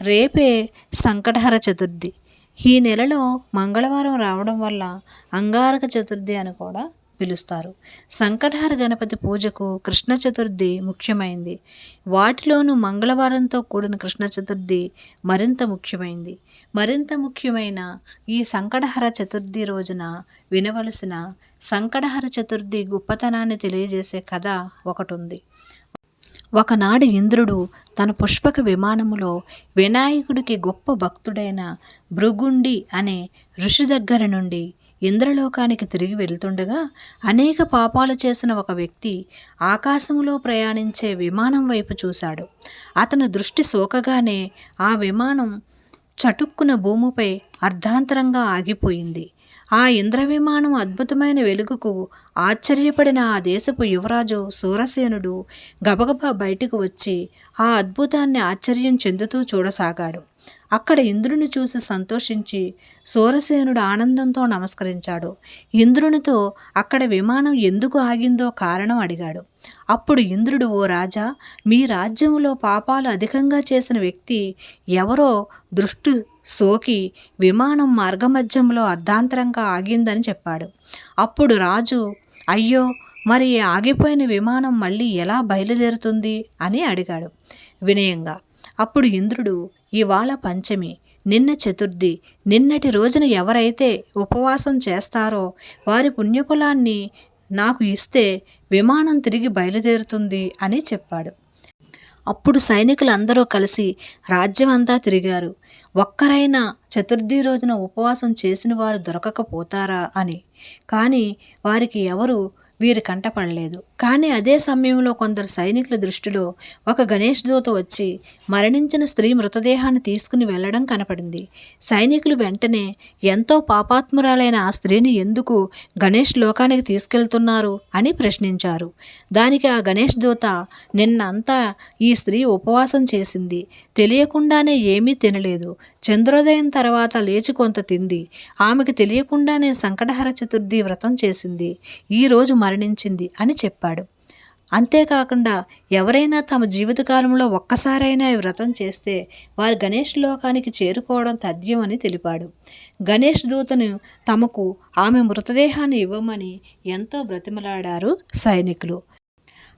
రేపే సంకటహర చతుర్థి. ఈ నెలలో మంగళవారం రావడం వల్ల అంగారక చతుర్థి అని కూడా పిలుస్తారు. సంకటహర గణపతి పూజకు కృష్ణ చతుర్థి ముఖ్యమైంది. వాటిలోనూ మంగళవారంతో కూడిన కృష్ణ చతుర్థి మరింత ముఖ్యమైంది. మరింత ముఖ్యమైన ఈ సంకటహర చతుర్థి రోజున వినవలసిన సంకటహర చతుర్థి గొప్పతనాన్ని తెలియజేసే కథ ఒకటి ఉంది ఒకనాడు ఇంద్రుడు తన పుష్పక విమానములో వినాయకుడికి గొప్ప భక్తుడైన భృగుండి అనే ఋషి దగ్గర నుండి ఇంద్రలోకానికి తిరిగి వెళ్తుండగా అనేక పాపాలు చేసిన ఒక వ్యక్తి ఆకాశంలో ప్రయాణించే విమానం వైపు చూశాడు. అతని దృష్టి సోకగానే ఆ విమానం చటుక్కున భూమిపై అర్ధాంతరంగా ఆగిపోయింది. ఆ ఇంద్ర విమానం అద్భుతమైన వెలుగుకు ఆశ్చర్యపడిన ఆ దేశపు యువరాజు సూరసేనుడు గబగబా బయటకు వచ్చి ఆ అద్భుతాన్ని ఆశ్చర్యం చెందుతూ చూడసాగాడు. అక్కడ ఇంద్రుని చూసి సంతోషించి సూరసేనుడు ఆనందంతో నమస్కరించాడు. ఇంద్రునితో అక్కడ విమానం ఎందుకు ఆగిందో కారణం అడిగాడు. అప్పుడు ఇంద్రుడు ఓ రాజా మీ రాజ్యంలో పాపాలు అధికంగా చేసిన వ్యక్తి ఎవరో దృష్టి సోకి విమానం మార్గమధ్యంలో అర్ధాంతరంగా ఆగిందని చెప్పాడు. అప్పుడు రాజు అయ్యో మరి ఆగిపోయిన విమానం మళ్ళీ ఎలా బయలుదేరుతుంది? అని అడిగాడు. వినయంగా అప్పుడు ఇంద్రుడు ఇవాళ పంచమి. నిన్న చతుర్థి. నిన్నటి రోజున ఎవరైతే ఉపవాసం చేస్తారో వారి పుణ్యఫలాన్ని నాకు ఇస్తే విమానం తిరిగి బయలుదేరుతుంది అని చెప్పాడు. అప్పుడు సైనికులందరూ కలిసి రాజ్యమంతా తిరిగారు. ఒక్కరైనా చతుర్థి రోజున ఉపవాసం చేసిన వారు దొరకకపోతారా అని. కానీ వారికి ఎవరు వీరి కంటపడలేదు కానీ అదే సమయంలో కొందరు సైనికుల దృష్టిలో ఒక గణేష్ దూత వచ్చి మరణించిన స్త్రీ మృతదేహాన్ని తీసుకుని వెళ్ళడం కనపడింది. సైనికులు వెంటనే ఎంతో పాపాత్మురాలైన ఆ స్త్రీని ఎందుకు గణేష్ లోకానికి తీసుకెళ్తున్నారు? అని ప్రశ్నించారు. దానికి ఆ గణేష్ దూత నిన్నంతా ఈ స్త్రీ ఉపవాసం చేసింది. తెలియకుండానే ఏమీ తినలేదు. చంద్రోదయం తర్వాత లేచి కొంత తింది. ఆమెకు తెలియకుండానే సంకటహర చతుర్థి వ్రతం చేసింది. ఈరోజు మరణించింది అని చెప్పాడు. అంతేకాకుండా ఎవరైనా తమ జీవితకాలంలో ఒక్కసారైనా వ్రతం చేస్తే వారు గణేష్ లోకానికి చేరుకోవడం తథ్యం అని తెలిపాడు. గణేష్ దూతను తమకు ఆమె మృతదేహాన్ని ఇవ్వమని ఎంతో బ్రతిమలాడారు సైనికులు.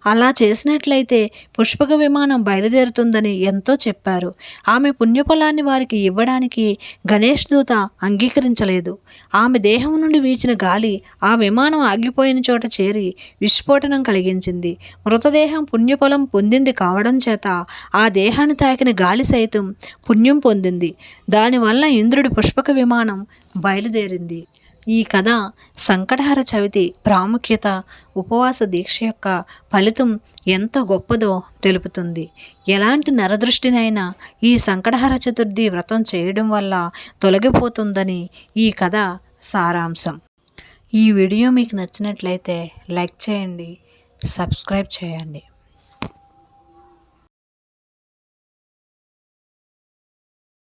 అలా చేసినట్లయితే పుష్పక విమానం బయలుదేరుతుందని ఎంతో చెప్పారు. ఆమె పుణ్యఫలాన్ని వారికి ఇవ్వడానికి గణేష్ దూత అంగీకరించలేదు. ఆమె దేహం నుండి వీచిన గాలి ఆ విమానం ఆగిపోయిన చోట చేరి విస్ఫోటనం కలిగించింది. మృతదేహం పుణ్యఫలం పొందింది కావడం చేత ఆ దేహాన్ని తాకిన గాలి సైతం పుణ్యం పొందింది. దానివల్ల ఇంద్రుడి పుష్పక విమానం బయలుదేరింది. ఈ కథ సంకటహర చవితి ప్రాముఖ్యత ఉపవాస దీక్ష యొక్క ఫలితం ఎంత గొప్పదో తెలుపుతుంది. ఎలాంటి నరదృష్టినైనా ఈ సంకటహర చతుర్థి వ్రతం చేయడం వల్ల తొలగిపోతుందని ఈ కథ సారాంశం. ఈ వీడియో మీకు నచ్చినట్లయితే లైక్ చేయండి సబ్స్క్రైబ్ చేయండి.